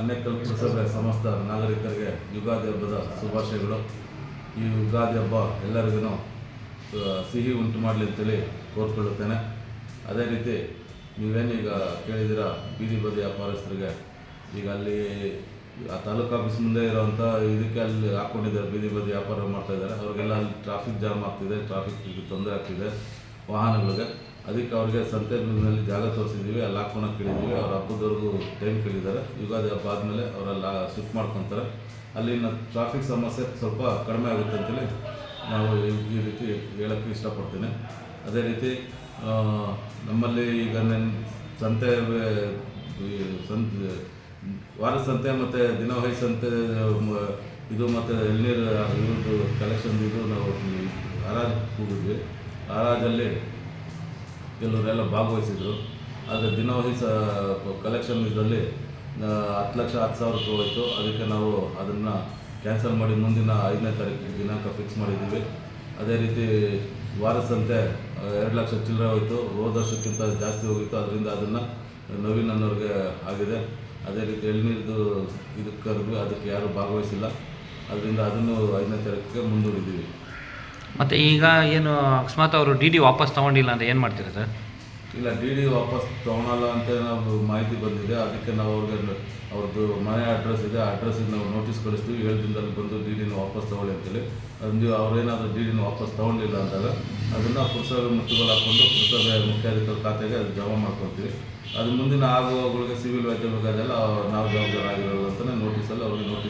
ಅನೇಕಲ್ ಪುರಸಭೆ ಸಮಸ್ತ ನಾಗರಿಕರಿಗೆ ಯುಗಾದಿ ಹಬ್ಬದ ಶುಭಾಶಯಗಳು. ಈ ಯುಗಾದಿ ಹಬ್ಬ ಎಲ್ಲರಿಗೂ ಸಿಹಿ ಉಂಟು ಮಾಡಲಿ ಅಂತೇಳಿ ಕೋರ್ಕೊಳ್ಳುತ್ತೇನೆ ಅದೇ ರೀತಿ ನೀವೇನೀಗ ಕೇಳಿದಿರ ಬೀದಿ ಬದಿ ವ್ಯಾಪಾರಸ್ಥರಿಗೆ, ಈಗ ಅಲ್ಲಿ ಆ ತಾಲೂಕು ಆಫೀಸ್ ಮುಂದೆ ಇರೋವಂಥ ಇದಕ್ಕೆ ಅಲ್ಲಿ ಹಾಕ್ಕೊಂಡಿದ್ದಾರೆ ಬೀದಿ ಬದಿ ವ್ಯಾಪಾರ ಮಾಡ್ತಾಯಿದ್ದಾರೆ ಅವ್ರಿಗೆಲ್ಲ ಅಲ್ಲಿ ಟ್ರಾಫಿಕ್ ಜಾಮ್ ಆಗ್ತಿದೆ ಟ್ರಾಫಿಕ್ ತೊಂದರೆ ಆಗ್ತಿದೆ, ವಾಹನಗಳಿಗೆ. ಅದಕ್ಕೆ ಅವ್ರಿಗೆ ಸಂತೆನಲ್ಲಿ ಜಾಗ ತೋರಿಸಿದ್ದೀವಿ, ಅಲ್ಲಿ ಹಾಕ್ಕೊಳಕ್ಕೆ ಕೇಳಿದ್ದೀವಿ ಅವ್ರ ಹಬ್ಬದವ್ರಿಗೂ ಟೈಮ್ ಕೇಳಿದ್ದಾರೆ. ಯುಗಾದಿ ಹಬ್ಬ ಆದಮೇಲೆ ಅವರೆಲ್ಲ ಶಿಫ್ಟ್ ಮಾಡ್ಕೊತಾರೆ. ಅಲ್ಲಿನ ಟ್ರಾಫಿಕ್ ಸಮಸ್ಯೆ ಸ್ವಲ್ಪ ಕಡಿಮೆ ಆಗುತ್ತೆ ಅಂತೇಳಿ ನಾವು ಈ- ರೀತಿ ಹೇಳೋಕ್ಕೆ ಇಷ್ಟಪಡ್ತೀನಿ. ಅದೇ ರೀತಿ ನಮ್ಮಲ್ಲಿ ಈಗ ನನ್ನ ಸಂತೆ ಸಂತ, ವಾರ ಸಂತೆ ಮತ್ತು ದಿನವಹಿ ಸಂತೆ ಇದು ಮತ್ತು ಎಳ್ನೀರು, ಇವ್ರದ್ದು ಕಲೆಕ್ಷನ್ ಇದು ನಾವು ಹರಾಜು ಕೂಗಿದ್ವಿ ಹರಾಜಲ್ಲಿ ಕೆಲವರೆಲ್ಲ ಭಾಗವಹಿಸಿದ್ರು. ಆದರೆ ದಿನವಹಿ ಸ ಕಲೆಕ್ಷನ್ ಇದರಲ್ಲಿ ಹತ್ತು ಲಕ್ಷ, ಹತ್ತು ಸಾವಿರ ರೂಪಾಯಿ ಹೋಯಿತು. ಅದಕ್ಕೆ ನಾವು ಅದನ್ನು ಕ್ಯಾನ್ಸಲ್ ಮಾಡಿ ಮುಂದಿನ ಐದನೇ ತಾರೀಕಿಗೆ ದಿನಾಂಕ ಫಿಕ್ಸ್ ಮಾಡಿದ್ದೀವಿ. ಅದೇ ರೀತಿ ವಾರಸಂತೆ ಎರಡು ಲಕ್ಷ ಚಿಲ್ಲರೆ ಹೋಯಿತು. ಹೋದ ವರ್ಷಕ್ಕಿಂತ ಜಾಸ್ತಿ ಹೋಗಿತ್ತು. ಅದರಿಂದ ಅದನ್ನು ನವೀನ್ ಅನ್ನೋರಿಗೆ ಆಗಿದೆ. ಅದೇ ರೀತಿ ಎಳ್ನೀರ್ದು ಇದಕ್ಕೆ ಕರೆದ್ವಿ. ಅದಕ್ಕೆ ಯಾರೂ ಭಾಗವಹಿಸಿಲ್ಲ. ಅದರಿಂದ ಅದನ್ನು ಐದನೇ ತಾರೀಕಿಗೆ ಮುಂದೂಡಿದ್ದೀವಿ. ಮತ್ತು ಈಗ ಏನು ಅಕಸ್ಮಾತ್ ಅವರು ಡಿ ಡಿ ವಾಪಸ್ ತೊಗೊಂಡಿಲ್ಲ ಅಂದರೆ ಏನು ಮಾಡ್ತೀರಾ ಸರ್? ಇಲ್ಲ, ಡಿ ಡಿ ವಾಪಸ್ ತೊಗೊಳಲ್ಲ ಅಂತ ನಾವು ಮಾಹಿತಿ ಬಂದಿದೆ. ಅದಕ್ಕೆ ನಾವು ಅವ್ರಿಗೆ ಅವ್ರದ್ದು ಮನೆ ಅಡ್ರೆಸ್ ಇದೆ. ಆ ಅಡ್ರೆಸ್ಸಿಗೆ ನಾವು ನೋಟಿಸ್ ಕಳಿಸ್ತೀವಿ. ಏಳು ದಿನದಲ್ಲಿ ಬಂದು ಡಿ ಡಿನ ವಾಪಸ್ ತೊಗೊಳ್ಳಿ ಅಂತೇಳಿ. ಅದು ಅವ್ರೇನಾದರೂ ಡಿ ಡಿನ ವಾಪಸ್ ತೊಗೊಂಡಿಲ್ಲ ಅಂದಾಗ ಅದನ್ನು ಪುರಸಭೆ ಮುಟ್ಟುಗಳು ಹಾಕ್ಕೊಂಡು ಪುರಸಭೆ ಮುಖ್ಯಾಧಿಕಾರ ಖಾತೆಗೆ ಅದು ಜಮಾ ಮಾಡ್ಕೊಳ್ತೀವಿ. ಅದು ಮುಂದಿನ ಆಗುವಗಳಿಗೆ ಸಿವಿಲ್ ವೈದ್ಯರಿಗಾದೆಲ್ಲ ನಾವು ಜವಾಬ್ದಾರ ಆಗಿರೋದು ಅಂತಲೇ ನೋಟಿಸಲ್ಲಿ ಅವ್ರಿಗೆ ನೋಟಿಸ್